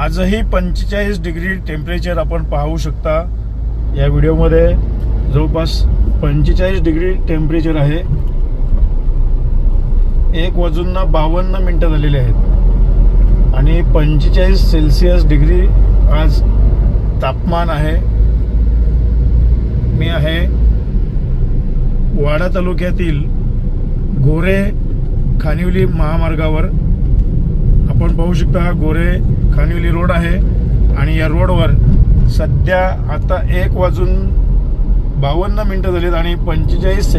आजही पंचेचाळीस degree temperature आपण पाहू शकता या व्हिडिओमध्ये. जवळपास पंचेचाळीस डिग्री टेम्परेचर आहे. एक वाजून बावन्न मिनटं झालेली आहेत. आणि पंचेचाळीस सेल्सिअस डिग्री आज तापमान आहे. मी आहे वाडा तालुक्यातील गोरे खानिवली महामार्गावर. आपण पाहू शकता हा गोरे खानिवली रोड आहे आणि या रोडवर सध्या आता एक वाजून बावन्न मिनटं झालीत आणि पंचेचाळीस से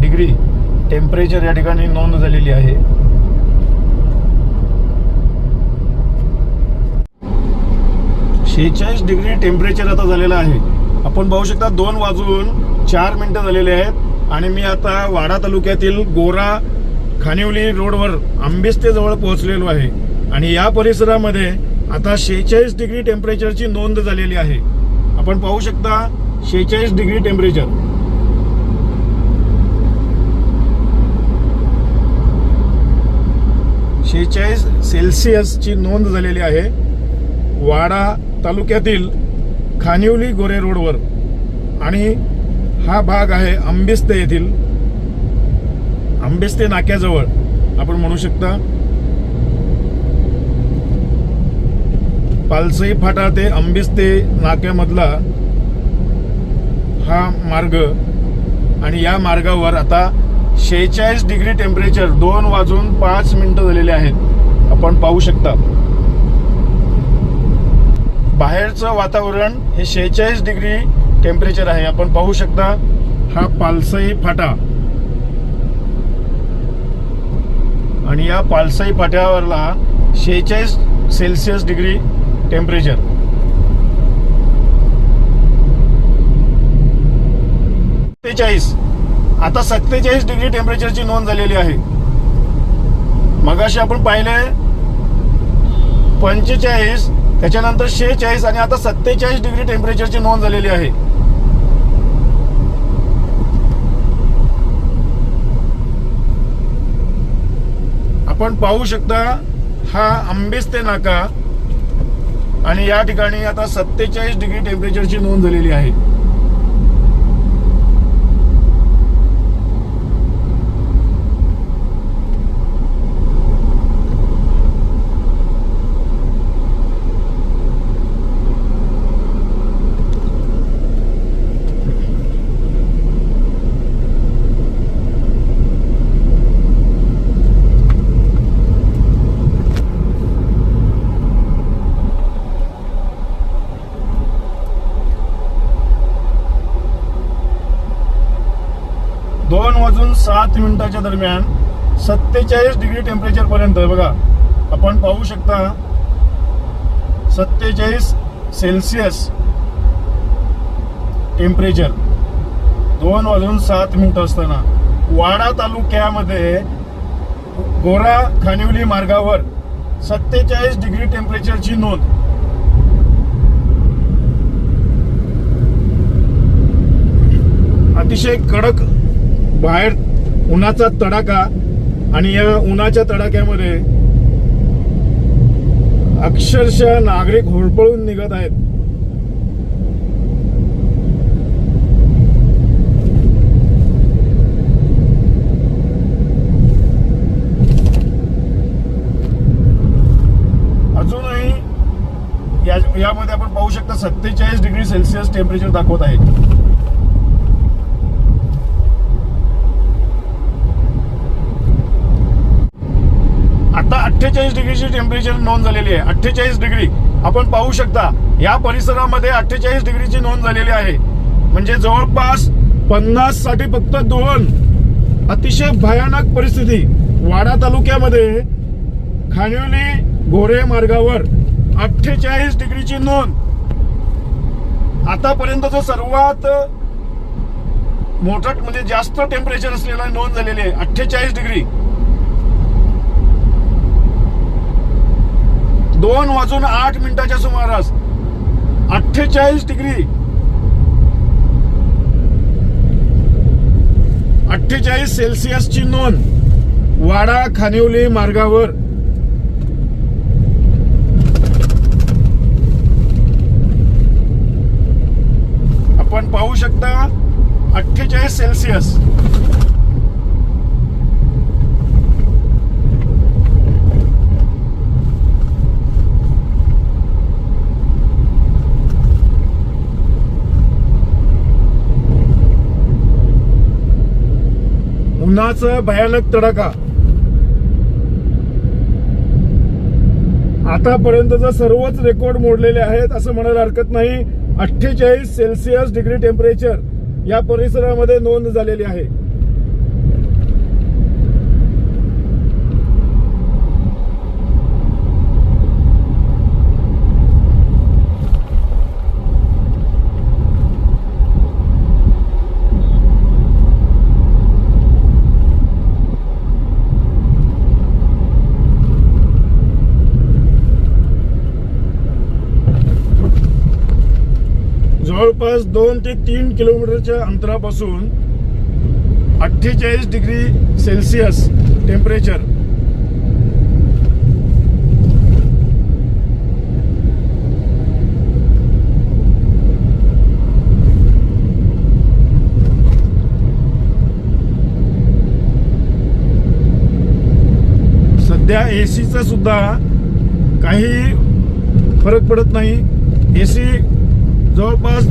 डिग्री टेम्परेचर या ठिकाणी नोंद झालेली आहे. शेहेचाळीस डिग्री टेम्परेचर आता झालेलं आहे. आपण पाहू शकता दोन वाजून चार मिनटं झालेले आहेत आणि मी आता वाडा तालुक्यातील गोरा खानिवली रोडवर आंबेस्तेजवळ पोहोचलेलो आहे. आणि या परिसरामध्ये आता शेहेचाळीस डिग्री टेम्परेचरची नोंद झालेली आहे. आपण पाहू शकता शेहेचाळीस डिग्री टेम्परेचर. शेहेचाळीस सेल्सिअसची नोंद झालेली आहे. वाडा तालुक्यातील खानिवली गोरे रोडवर. आणि हा भाग आहे आंबिस्ते येथील. आंबिस्ते नाक्याजवळ. आपण म्हणू शकता पालसई फाटा ते आंबिस्ते नाक्यामधला हा मार्ग आणि या मार्गावर आता शेहेचाळीस डिग्री टेम्परेचर दोन वाजून पाच मिनिटं झालेले आहेत. आपण पाहू शकता. बाहेरचं वातावरण हे शेहेचाळीस डिग्री टेम्परेचर आहे. आपण पाहू शकता हा पालसई फाटा. आणि या पालसई फाट्यावरला शेहेचाळीस सेल्सिअस डिग्री टेम्परेचर. सत्तेचाळीस. आता सत्तेचाळीस डिग्री टेम्परेचरची नोंद झालेली आहे. मगाशी आपण पाहिले पंचेचाळीस त्याच्यानंतर शेहेचाळीस आणि आता सत्तेचाळीस डिग्री टेम्परेचरची नोंद झालेली आहे. आपण पाहू शकता हा आंबेस्ते नाका आणि या ठिकाणी आता सत्तेचाळीस डिग्री टेम्परेचरची नोंद झालेली आहे दोन वाजून सात मिनिटाच्या दरम्यान सत्तेचाळीस डिग्री टेम्परेचर पर्यंत बघा. आपण पाहू शकता सत्तेचाळीस सेल्सिअस टेम्परेचर दोन वाजून सात मिनिटं असताना. वाडा तालुक्यामध्ये गोरा खानिवली मार्गावर सत्तेचाळीस डिग्री टेम्परेचरची नोंद. अतिशय कडक बाहेर उन्हाचा तडाखा आणि या उन्हाच्या तडाख्यामध्ये अक्षरशः नागरिक होरपळून निघत आहेत. अजूनही या यामध्ये आपण पाहू शकता सत्तेचाळीस डिग्री सेल्सिअस टेम्परेचर दाखवत आहे आता अठ्ठेचाळीस डिग्रीची टेम्परेचर नोंद झालेली आहे. अठ्ठेचाळीस डिग्री. आपण पाहू शकता या परिसरामध्ये अठ्ठेचाळीस डिग्रीची नोंद झालेली आहे. म्हणजे जवळपास पन्नाससाठी फक्त दोन. अतिशय भयानक परिस्थिती. वाडा तालुक्यामध्ये खानिवली घोरे मार्गावर अठ्ठेचाळीस डिग्रीची नोंद. आतापर्यंत जो सर्वात मोठा म्हणजे जास्त टेम्परेचर असलेला नोंद झालेली आहे अठ्ठेचाळीस डिग्री. दोन वाजून आठ मिनिटाच्या सुमारास. अठ्ठेचाळीस डिग्री. अठ्ठेचाळीस सेल्सिअसची नोंद. वाडा खानिवली मार्गावर. आपण पाहू शकता अठ्ठेचाळीस सेल्सिअस. उन्हाचा भयानक तडाखा. आतापर्यंतचा सर्वच रेकॉर्ड मोडलेले आहेत असं म्हणायला हरकत नाही. अठ्ठेचाळीस सेल्सिअस डिग्री टेम्परेचर या परिसरामध्ये नोंद झालेली आहे. जवळपास दोन ते तीन किलोमीटरच्या अंतरापासून अठ्ठेचाळीस डिग्री सेल्सिअस टेम्परेचर. सध्या ए सीचा सुद्धा काही फरक पडत नाही. ए सी जवळपास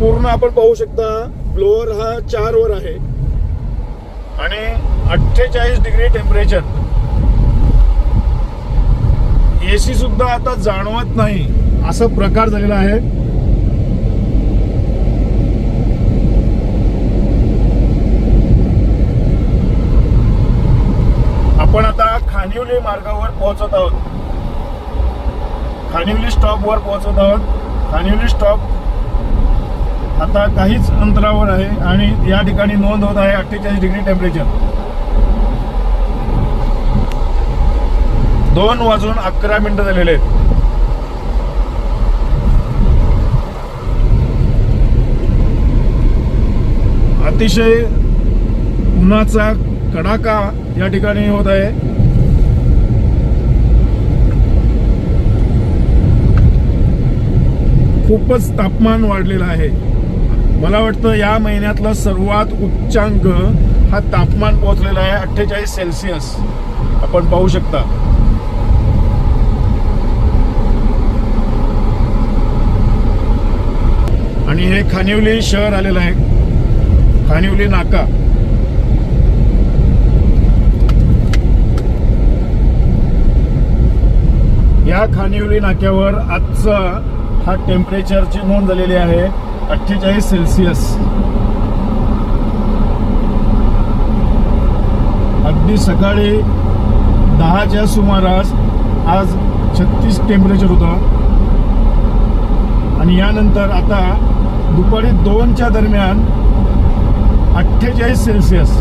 पूर्ण आपण पाहू शकता ब्लोअर हा चार वर आहे. आणि अठ्ठेचाळीस डिग्री टेम्परेचर एसी सुद्धा आता जाणवत नाही असा प्रकार झालेला आहे. आपण आता खानिवली मार्गावर पोहोचत आहोत. खानिवली स्टॉपवर पोहोचत आहोत. खानिवली स्टॉप आता काहीच अंतरावर आहे आणि या ठिकाणी नोंद होत आहे अठ्ठेचाळीस डिग्री टेम्परेचर. दोन वाजून अकरा मिनिटं झालेले आहेत. अतिशय उन्हाचा कडाका या ठिकाणी होत आहे. खूपच तापमान वाढलेलं आहे. मला वाटतं या महिन्यातला सर्वात उच्चांक हा तापमान पोहोचलेला आहे अठ्ठेचाळीस सेल्सिअस. आपण पाहू शकता. आणि हे खानिवली शहर आलेलं आहे. खानिवली नाका. या खानिवली नाक्यावर आजचा हा टेम्परेचरची नोंद झालेली आहे अठ्ठेचाळीस सेल्सिअस अगदी सकाळी दहाच्या सुमारास आज छत्तीस टेम्परेचर होतं. आणि यानंतर आता दुपारी दोनच्या दरम्यान अठ्ठेचाळीस सेल्सिअस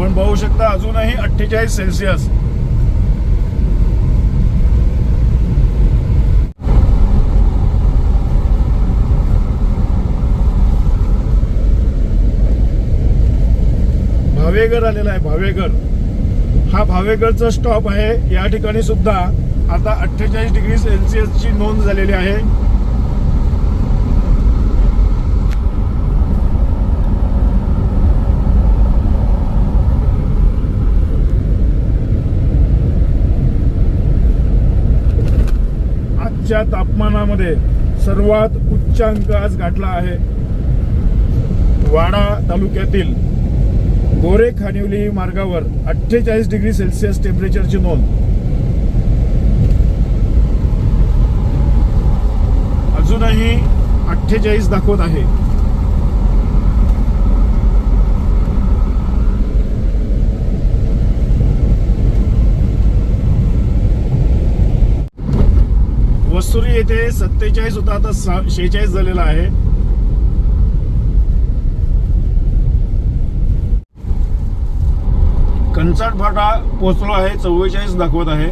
आपण पाहू शकता अजूनही अठ्ठेचाळीस सेल्सिअस. भावेगर आलेला आहे भावेगर हा भावेगडचा स्टॉप आहे. या ठिकाणी सुद्धा आता अठ्ठेचाळीस डिग्री सेल्सिअसची नोंद झालेली आहे. आजच्या तापमानामध्ये सर्वात उच्चांक आज गाठला आहे. वाडा तालुक्यातील गोरे खानिवली मार्गावर अठ्ठेचाळीस डिग्री सेल्सिअस टेम्परेचरची नोंद. अजूनही अठ्ठेचाळीस दाखवत आहे. ते सत्तेचाळीस होता आता शेहेचाळीस झालेला आहे. कंचाट फाटा पोचलो आहे चव्वेचाळीस दाखवत आहे.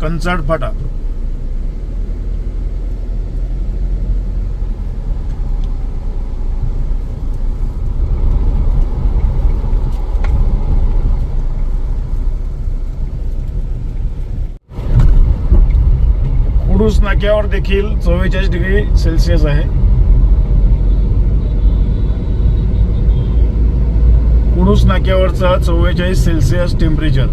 कंचाट फाटा. क्रूज नाक्यावर देखील चव्वेचाळीस डिग्री सेल्सिअस आहे. कुडूस नाक्यावरचा चव्वेचाळीस सेल्सिअस टेम्परेचर.